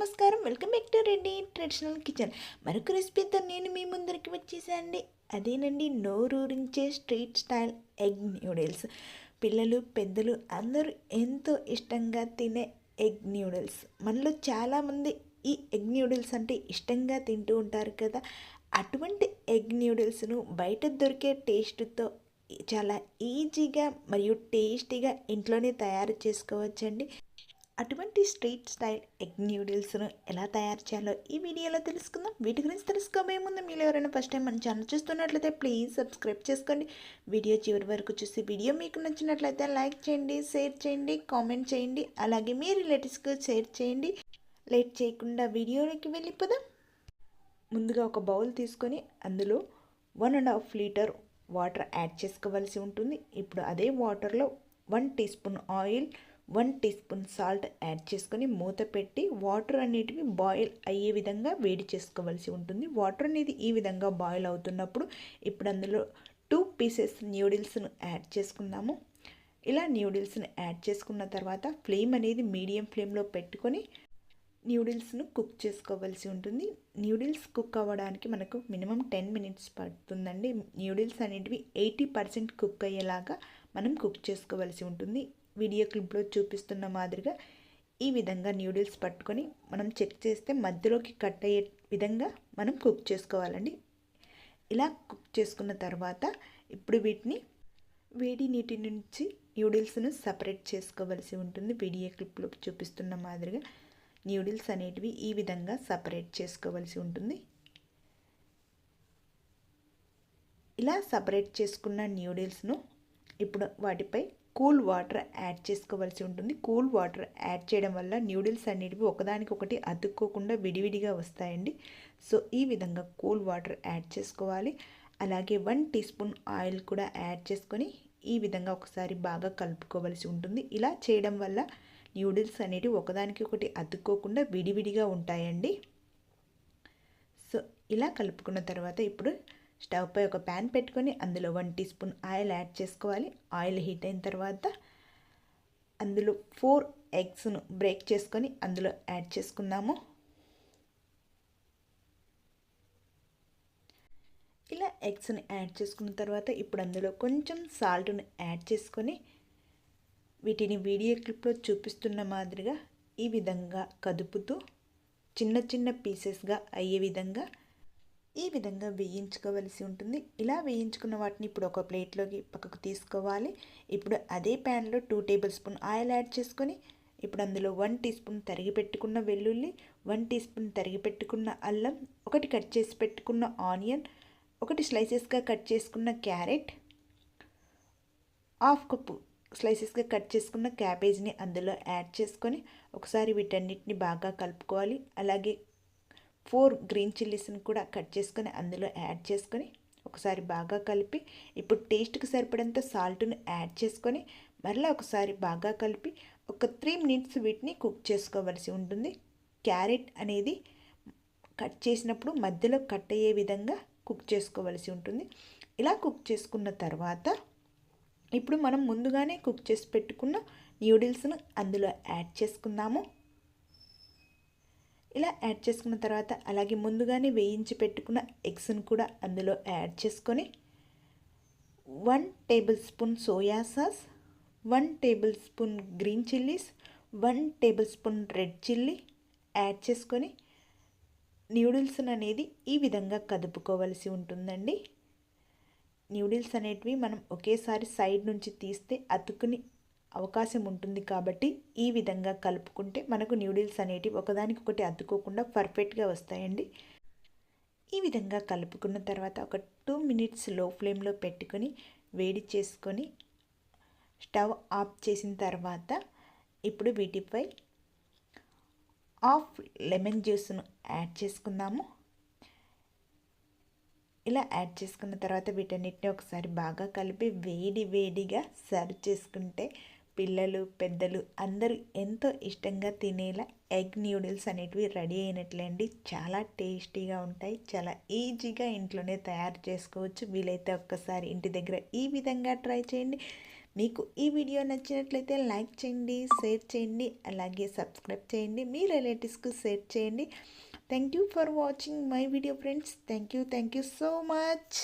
నమస్కారం. Welcome back to Reddy traditional kitchen. మరొక రెసిపీతో నేను మీ ముందరికి వచ్చేసానండి. అదేనండి నోరూరించే స్ట్రీట్ స్టైల్ ఎగ్ న్యూడిల్స్ పిల్లలు పెద్దలు అందరూ ఎంతో ఇష్టంగా తినే ఎగ్ న్యూడిల్స్ మనలో చాలామంది ఈ ఎగ్ న్యూడిల్స్ అంటే ఇష్టంగా తింటూ ఉంటారు కదా. అటువంటి ఎగ్ న్యూడిల్స్ను బయట దొరికే టేస్ట్తో చాలా ఈజీగా మరియు టేస్టీగా ఇంట్లోనే తయారు చేసుకోవచ్చండి. అటువంటి స్ట్రీట్ స్టైల్ ఎగ్ న్యూడిల్స్ను ఎలా తయారు చేయాలో ఈ వీడియోలో తెలుసుకుందాం. వీటి గురించి తెలుసుకోబోయే ముందు మీరు ఎవరైనా ఫస్ట్ టైం మన ఛానల్ చూస్తున్నట్లయితే ప్లీజ్ సబ్స్క్రైబ్ చేసుకోండి. వీడియో చివరి వరకు చూసి వీడియో మీకు నచ్చినట్లయితే లైక్ చేయండి షేర్ చేయండి కామెంట్ చేయండి అలాగే మీ రిలేటివ్స్కి షేర్ చేయండి. లేట్ చేయకుండా వీడియోలోకి వెళ్ళిపోదాం. ముందుగా ఒక బౌల్ తీసుకొని అందులో one and half litre water add చేసుకోవాల్సి ఉంటుంది. ఇప్పుడు అదే వాటర్లో one teaspoon oil one teaspoon salt add చేసుకొని మూత పెట్టి వాటర్ అనేటివి బాయిల్ అయ్యే విధంగా వేడి చేసుకోవాల్సి ఉంటుంది. వాటర్ అనేది ఈ విధంగా బాయిల్ అవుతున్నప్పుడు ఇప్పుడు అందులో టూ పీసెస్ న్యూడిల్స్ను యాడ్ చేసుకుందాము. ఇలా న్యూడిల్స్ని యాడ్ చేసుకున్న తర్వాత ఫ్లేమ్ అనేది మీడియం ఫ్లేమ్లో పెట్టుకొని న్యూడిల్స్ను కుక్ చేసుకోవాల్సి ఉంటుంది. న్యూడిల్స్ కుక్ అవ్వడానికి మనకు మినిమం టెన్ మినిట్స్ పడుతుందండి. న్యూడిల్స్ అనేటివి ఎయిటీ పర్సెంట్ కుక్ అయ్యేలాగా మనం కుక్ చేసుకోవాల్సి ఉంటుంది. వీడియో క్లిప్లో చూపిస్తున్న మాదిరిగా ఈ విధంగా న్యూడిల్స్ పట్టుకొని మనం చెక్ చేస్తే మధ్యలోకి కట్ అయ్యే విధంగా మనం కుక్ చేసుకోవాలండి. ఇలా కుక్ చేసుకున్న తర్వాత ఇప్పుడు వీటిని వేడి నీటి నుంచి న్యూడిల్స్ను సపరేట్ చేసుకోవలసి ఉంటుంది. వీడియో క్లిప్లో చూపిస్తున్న మాదిరిగా న్యూడిల్స్ అనేటివి ఈ విధంగా సపరేట్ చేసుకోవలసి ఉంటుంది. ఇలా సపరేట్ చేసుకున్న న్యూడిల్స్ను ఇప్పుడు వాటిపై కూల్ వాటర్ యాడ్ చేసుకోవాల్సి ఉంటుంది. కూల్ వాటర్ యాడ్ చేయడం వల్ల న్యూడిల్స్ అనేటివి ఒకదానికొకటి అతుక్కోకుండా విడివిడిగా వస్తాయండి. సో ఈ విధంగా కూల్ వాటర్ యాడ్ చేసుకోవాలి. అలాగే వన్ టీ స్పూన్ ఆయిల్ కూడా యాడ్ చేసుకొని ఈ విధంగా ఒకసారి బాగా కలుపుకోవాల్సి ఉంటుంది. ఇలా చేయడం వల్ల న్యూడిల్స్ అనేటివి ఒకదానికి ఒకటి అతుక్కోకుండా విడివిడిగా ఉంటాయండి. సో ఇలా కలుపుకున్న తర్వాత ఇప్పుడు స్టవ్ పై ఒక ప్యాన్ పెట్టుకొని అందులో one teaspoon oil add చేసుకోవాలి. ఆయిల్ హీట్ అయిన తర్వాత అందులో ఫోర్ ఎగ్స్ను బ్రేక్ చేసుకొని అందులో యాడ్ చేసుకుందాము. ఇలా ఎగ్స్ని యాడ్ చేసుకున్న తర్వాత ఇప్పుడు అందులో కొంచెం సాల్ట్ను యాడ్ చేసుకొని వీటిని వీడియో క్లిప్లో చూపిస్తున్న మాదిరిగా ఈ విధంగా కదుపుతూ చిన్న చిన్న పీసెస్గా అయ్యే విధంగా ఈ విధంగా వేయించుకోవలసి ఉంటుంది. ఇలా వేయించుకున్న వాటిని ఇప్పుడు ఒక ప్లేట్లోకి పక్కకు తీసుకోవాలి. ఇప్పుడు అదే ప్యాన్లో two tablespoon oil add చేసుకొని ఇప్పుడు అందులో వన్ టీ స్పూన్ తరిగి పెట్టుకున్న వెల్లుల్లి వన్ టీ స్పూన్ తరిగి పెట్టుకున్న అల్లం ఒకటి కట్ చేసి పెట్టుకున్న ఆనియన్ ఒకటి స్లైసెస్గా కట్ చేసుకున్న క్యారెట్ హాఫ్ కప్పు స్లైసెస్గా కట్ చేసుకున్న క్యాబేజ్ని అందులో యాడ్ చేసుకొని ఒకసారి వీటన్నిటిని బాగా కలుపుకోవాలి. అలాగే ఫోర్ గ్రీన్ చిల్లీస్ని కూడా కట్ చేసుకొని అందులో యాడ్ చేసుకొని ఒకసారి బాగా కలిపి ఇప్పుడు టేస్ట్కి సరిపడంత సాల్ట్ని యాడ్ చేసుకొని మరలా ఒకసారి బాగా కలిపి ఒక త్రీ మినిట్స్ వీటిని కుక్ చేసుకోవలసి ఉంటుంది. క్యారెట్ అనేది కట్ చేసినప్పుడు మధ్యలో కట్ అయ్యే విధంగా కుక్ చేసుకోవలసి ఉంటుంది. ఇలా కుక్ చేసుకున్న తర్వాత ఇప్పుడు మనం ముందుగానే కుక్ చేసి పెట్టుకున్న న్యూడిల్స్ను అందులో యాడ్ చేసుకుందాము. ఇలా యాడ్ చేసుకున్న తర్వాత అలాగే ముందుగానే వేయించి పెట్టుకున్న ఎగ్స్ను కూడా అందులో యాడ్ చేసుకొని one tablespoon soya sauce one tablespoon green chillies one tablespoon red chilli add చేసుకొని న్యూడిల్స్ అనేది ఈ విధంగా కదుపుకోవలసి ఉంటుందండి. న్యూడిల్స్ అనేటివి మనం ఒకేసారి సైడ్ నుంచి తీస్తే అతుకుని అవకాశం ఉంటుంది కాబట్టి ఈ విధంగా కలుపుకుంటే మనకు న్యూడిల్స్ అనేటివి ఒకదానికొకటి అద్దుకోకుండా పర్ఫెక్ట్గా వస్తాయండి. ఈ విధంగా కలుపుకున్న తర్వాత ఒక టూ మినిట్స్లో ఫ్లేమ్లో పెట్టుకొని వేడి చేసుకొని స్టవ్ ఆఫ్ చేసిన తర్వాత ఇప్పుడు వీటిపై హాఫ్ లెమన్ జ్యూస్ను యాడ్ చేసుకుందాము. ఇలా యాడ్ చేసుకున్న తర్వాత వీటన్నిటిని ఒకసారి బాగా కలిపి వేడి వేడిగా సర్వ్ చేసుకుంటే పిల్లలు పెద్దలు అందరూ ఎంతో ఇష్టంగా తినేలా ఎగ్ న్యూడిల్స్ అనేటివి రెడీ అయినట్లండి. చాలా టేస్టీగా ఉంటాయి. చాలా ఈజీగా ఇంట్లోనే తయారు చేసుకోవచ్చు. వీలైతే ఒక్కసారి ఇంటి దగ్గర ఈ విధంగా ట్రై చేయండి. మీకు ఈ వీడియో నచ్చినట్లయితే లైక్ చేయండి షేర్ చేయండి అలాగే సబ్స్క్రైబ్ చేయండి మీ రిలేటివ్స్కు షేర్ చేయండి. Thank you for watching my video friends. Thank you thank you so much.